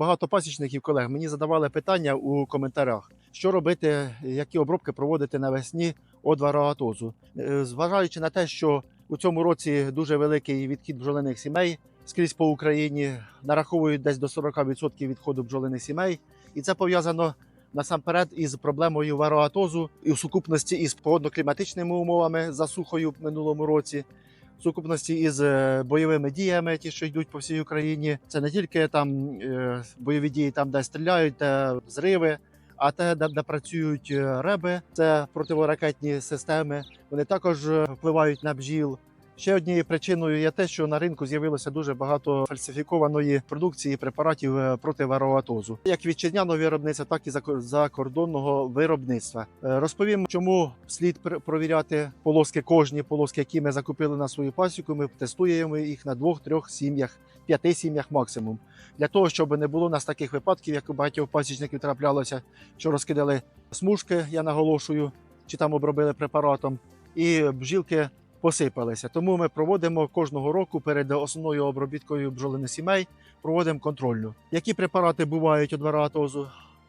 Багато пасічників колег мені задавали питання у коментарях, що робити, які обробки проводити навесні одвароатозу. Е, Зважаючи на те, що у цьому році дуже великий відхід бджолиних сімей скрізь по Україні, нараховують десь до 40% відходу бджолиних сімей, і це пов'язано насамперед із проблемою вароатозу і в сукупності із погодно-кліматичними умовами засухою в минулому році. Сукупності із е, бойовими діями, ті, що йдуть по всій Україні, це не тільки там е, бойові дії, там де стріляють, де зриви, а те, де, де працюють е, реби, це противоракетні системи. Вони також впливають на бджіл. Ще однією причиною є те, що на ринку з'явилося дуже багато фальсифікованої продукції препаратів е, проти вароатозу, як вітчизняного виробництва, так і закор- закордонного виробництва. Е, Розповім, чому слід провіряти полоски, кожні полоски, які ми закупили на свою пасіку. Ми тестуємо їх на двох-трьох сім'ях, п'яти сім'ях максимум. Для того, щоб не було у нас таких випадків, як у багатьох пасічників траплялося, що розкидали смужки, я наголошую, чи там обробили препаратом, і бджілки посипалися. Тому ми проводимо кожного року перед основною обробіткою бджолиних сімей, проводимо контрольну. Які препарати бувають від вароатозу?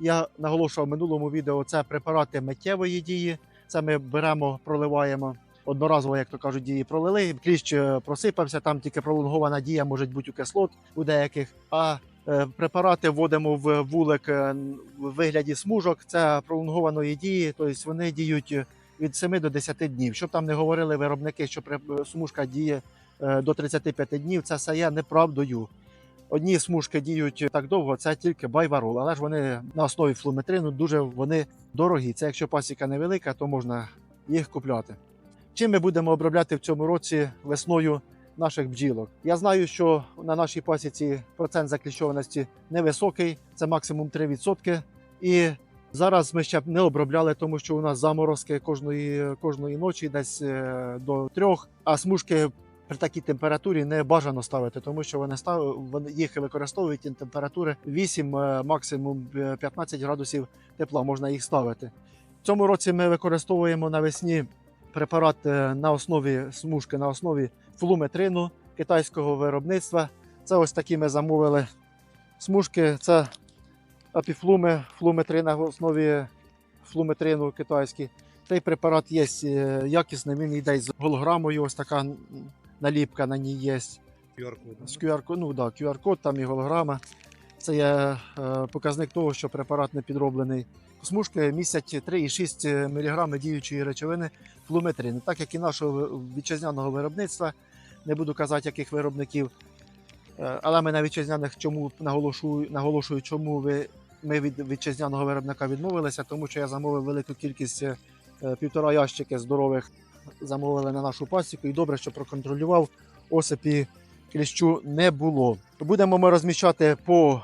Я наголошував в минулому відео, це препарати миттєвої дії. Це ми беремо, проливаємо. Одноразово, як то кажуть, дії пролили. Кліщ е, просипався, там тільки пролонгована дія може бути у кислот у деяких. А е, препарати вводимо в вулик е, в вигляді смужок. Це пролонгованої дії, тобто вони діють від 7 до 10 днів. Щоб там не говорили виробники, що смужка діє е, до 35 днів, це все є неправдою. Одні смужки діють так довго, це тільки байварол, але ж вони на основі флуметрину дуже вони дорогі. Це якщо пасіка невелика, то можна їх купляти. Чим ми будемо обробляти в цьому році весною наших бджілок? Я знаю, що на нашій пасіці процент закліщованості невисокий, це максимум 3%. І зараз ми ще не обробляли, тому що у нас заморозки кожної, кожної ночі десь е, до трьох, а смужки при такій температурі не бажано ставити, тому що вони став, вони їх використовують температури 8, е, максимум е, 15 градусів тепла можна їх ставити. В цьому році ми використовуємо навесні препарат е, на основі смужки, на основі флуметрину китайського виробництва. Це ось такі ми замовили смужки. Це апіфлуми, флуметрин на основі флуметрину китайський. Цей препарат є е, якісний, він йде з голограмою, ось така наліпка на ній є. QR-код. З QR, ну, да, QR-код, там і голограма. Це є е, показник того, що препарат не підроблений. Смужки містять 3,6 мг діючої речовини флуметрин. Так як і нашого вітчизняного виробництва, не буду казати, яких виробників. Е, Але ми на вітчизняних чому наголошую, наголошую чому ви, ми від вітчизняного виробника відмовилися, тому що я замовив велику кількість е, півтора ящики здорових замовили на нашу пасіку. І добре, що проконтролював осипі кліщу не було. Будемо ми розміщати по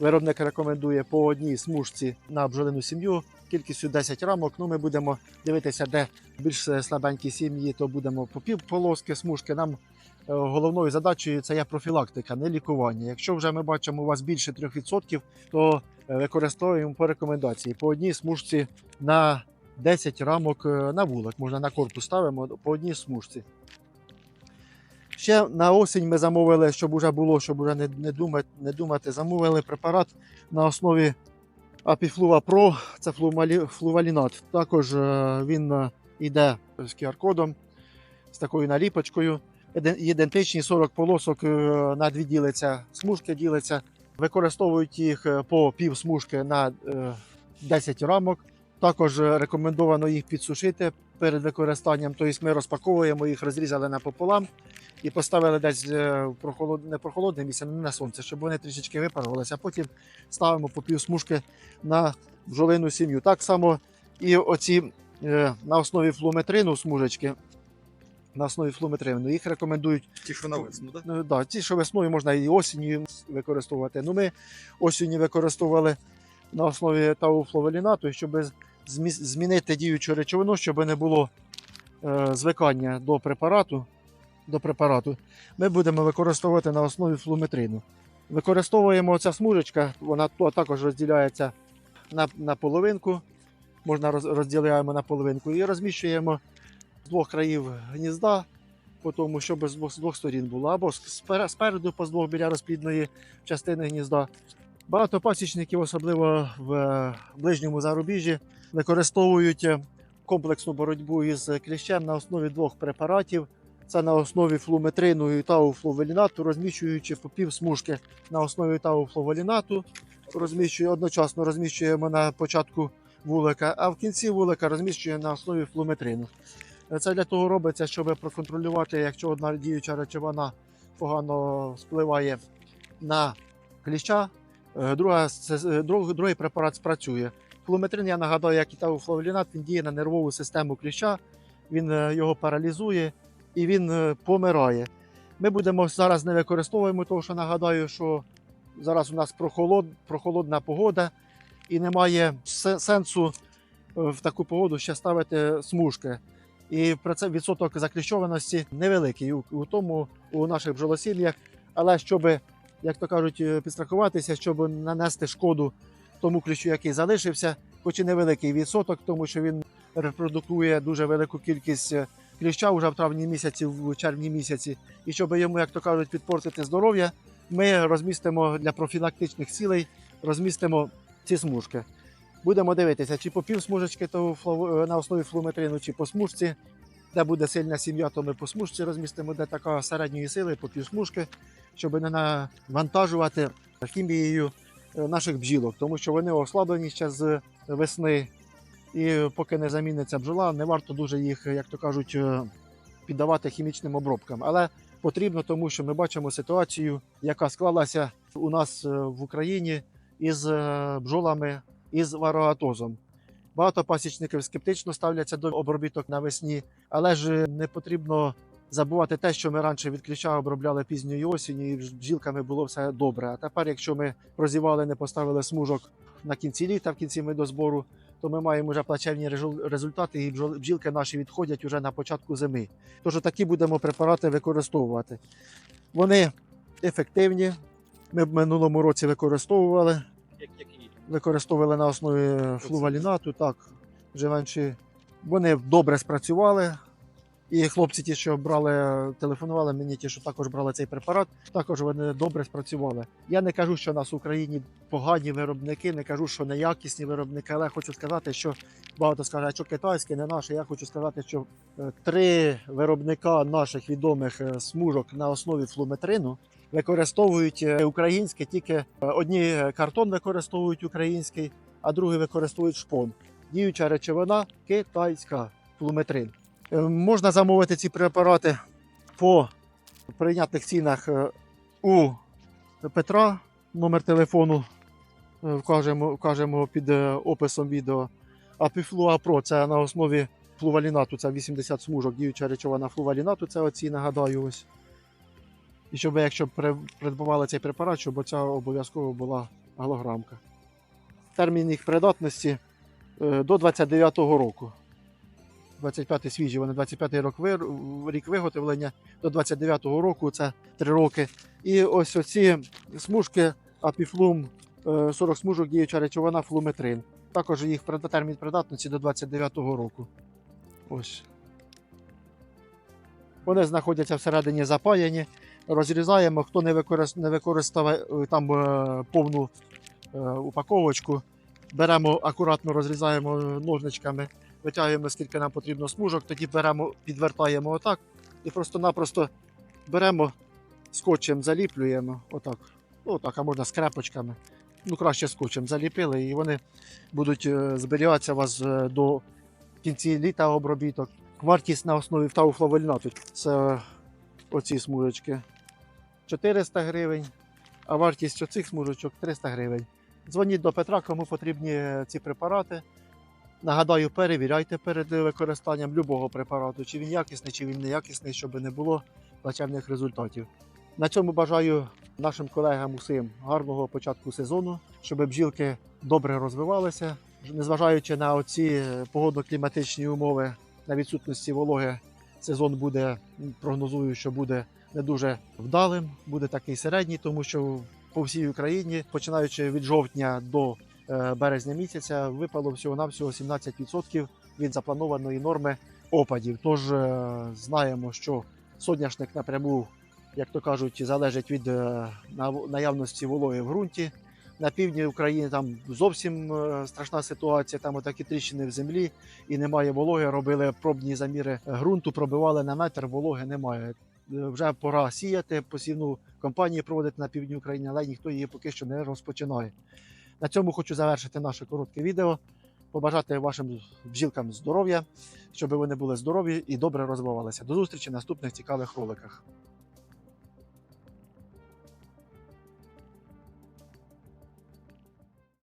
виробник рекомендує по одній смужці на бджолину сім'ю. Кількістю 10 рамок. Ну, ми будемо дивитися, де більш слабенькі сім'ї, то будемо по пів полоски смужки. Нам е, головною задачею це є профілактика, не лікування. Якщо вже ми бачимо у вас більше 3%, то е, використовуємо по рекомендації по одній смужці на 10 рамок е, на вулик. Можна на корпус ставимо по одній смужці. Ще на осінь ми замовили, щоб вже було, щоб вже не, не, думати, не думати, замовили препарат на основі Апіфлува Pro, це флувалінат. Також е, він е, йде з QR-кодом, з такою наліпочкою. Іде- Ідентичні 40 полосок е, на дві ділиться, смужки ділиться. Використовують їх е, по пів смужки на е, 10 рамок. Також е, рекомендовано їх підсушити перед використанням. Тобто ми розпаковуємо їх, розрізали напополам і поставили десь е, в прохолод... не прохолодне місце, не на сонце, щоб вони трішечки випарувалися. А потім ставимо по пів смужки на бджолину сім'ю. Так само і оці е, на основі флуметрину смужечки. На основі флуметрину їх рекомендують Ті, що на весну, так? Ну, да, ті, що весною можна і осінню використовувати. Ну, ми осінню використовували на основі тауфловелінату, щоб змінити діючу речовину, щоб не було е, звикання до препарату. До препарату. Ми будемо використовувати на основі флуметрину. Використовуємо ця смужечка, вона також розділяється на, на половинку. Можна розділяємо на половинку і розміщуємо з двох країв гнізда по тому, щоб з двох, з двох сторін було, або спереду по двох біля розплідної частини гнізда, Багато пасічників, особливо в е, ближньому зарубіжжі, використовують е, комплексну боротьбу із кліщем на основі двох препаратів. Це на основі флуметрину і тауфловелінату, розміщуючи по пів смужки на основі тауфловелінату, розміщує одночасно розміщуємо на початку вулика, а в кінці вулика розміщуємо на основі флуметрину. Це для того робиться, щоб проконтролювати, якщо одна діюча речовина погано впливає на кліща, е, друга, другий препарат спрацює. Флуметрин, я нагадаю, як і тауфлавелінат, він діє на нервову систему кліща, він е, його паралізує і він е, помирає. Ми будемо зараз не використовуємо, тому що нагадаю, що зараз у нас прохолод, прохолодна погода і немає сенсу е, в таку погоду ще ставити смужки. І про це відсоток закліщованості невеликий у, тому у наших бджолосім'ях. Але щоб, як то кажуть, підстрахуватися, щоб нанести шкоду тому кліщу, який залишився, хоч і невеликий відсоток, тому що він репродукує дуже велику кількість е, кліща вже в травні місяці, в червні місяці. І щоб йому, як то кажуть, підпортити здоров'я, ми розмістимо для профілактичних цілей, розмістимо ці смужки. Будемо дивитися, чи по пів смужечки то на основі флуметрину, чи по смужці. Де буде сильна сім'я, то ми по смужці розмістимо, де така середньої сили, по пів смужки, щоб не навантажувати хімією е, наших бджілок, тому що вони ослаблені ще з весни. І поки не заміниться бджола, не варто дуже їх, як то кажуть, е, піддавати хімічним обробкам. Але потрібно, тому що ми бачимо ситуацію, яка склалася у нас е, в Україні із е, бджолами із вароатозом. Багато пасічників скептично ставляться до обробіток навесні, але ж не потрібно забувати те, що ми раніше від кліща обробляли пізньої осінню, і з бджілками було все добре. А тепер, якщо ми прозівали, не поставили смужок на кінці літа, в кінці медозбору, то ми маємо вже плачевні результати, і бджілки наші відходять вже на початку зими. Тож такі будемо препарати використовувати. Вони ефективні. Ми в минулому році використовували використовували на основі флувалінату, так, живенші. Вони добре спрацювали. І хлопці, ті, що брали, телефонували мені, ті, що також брали цей препарат, також вони добре спрацювали. Я не кажу, що у нас в Україні погані виробники, не кажу, що неякісні виробники, але хочу сказати, що багато скаже, що китайське, не наше. Я хочу сказати, що е, три виробника наших відомих е, смужок на основі флуметрину використовують е, українське, тільки одні картон використовують український, а другі використовують шпон. Діюча речовина китайська флуметрин. Е, Можна замовити ці препарати по прийнятних цінах е, у Петра. Номер телефону е, вкажемо, вкажемо під описом відео. А Піфлуа Про це на основі флувалінату, це 80 смужок, діюча речовина флувалінату, це оці, нагадаю, ось. І щоб якщо при- придбавали цей препарат, щоб оця обов'язково була голограмка. Термін їх придатності до 29-го року. 25 свіжі, вони 25-й рік, рік виготовлення, до 29-го року це 3 роки. І ось оці смужки Апіфлум, е, 40 смужок діюча речовина флуметрин. Також їх термін придатності до 29-го року. Ось. Вони знаходяться всередині запаяні. Розрізаємо, хто не використав, е, там е, повну е, упаковочку. Беремо акуратно розрізаємо ножничками, витягуємо скільки нам потрібно смужок, тоді беремо, підвертаємо отак і просто-напросто беремо скотчем, заліплюємо. Отак. Ну, отак, а можна скрепочками. Ну, краще скотчем заліпили, і вони будуть е, зберігатися у вас е, до кінці літа обробіток. Вартість на основі тауфлавольнату це оці смужечки 400 гривень, а вартість оцих смужечок 300 гривень. Дзвоніть до Петра, кому потрібні е, ці препарати. Нагадаю, перевіряйте перед використанням будь-якого препарату, чи він якісний, чи він неякісний, щоб не було плачевних результатів. На цьому бажаю нашим колегам усім гарного початку сезону, щоб бджілки добре розвивалися, незважаючи на оці погодно-кліматичні умови, на відсутності вологи, сезон буде прогнозую, що буде не дуже вдалим, буде такий середній, тому що по всій Україні, починаючи від жовтня до е, березня місяця, випало всього-навсього 17% від запланованої норми опадів. Тож е, знаємо, що соняшник напряму, як то кажуть, залежить від е, наявності вологи в ґрунті. На півдні України там зовсім е, страшна ситуація. Там отакі тріщини в землі і немає вологи. Робили пробні заміри ґрунту, пробивали на метр, вологи немає. Е, Вже пора сіяти, посівну кампанію проводити на півдні України, але ніхто її поки що не розпочинає. На цьому хочу завершити наше коротке відео. Побажати вашим бджілкам здоров'я, щоб вони були здорові і добре розвивалися. До зустрічі в наступних цікавих роликах.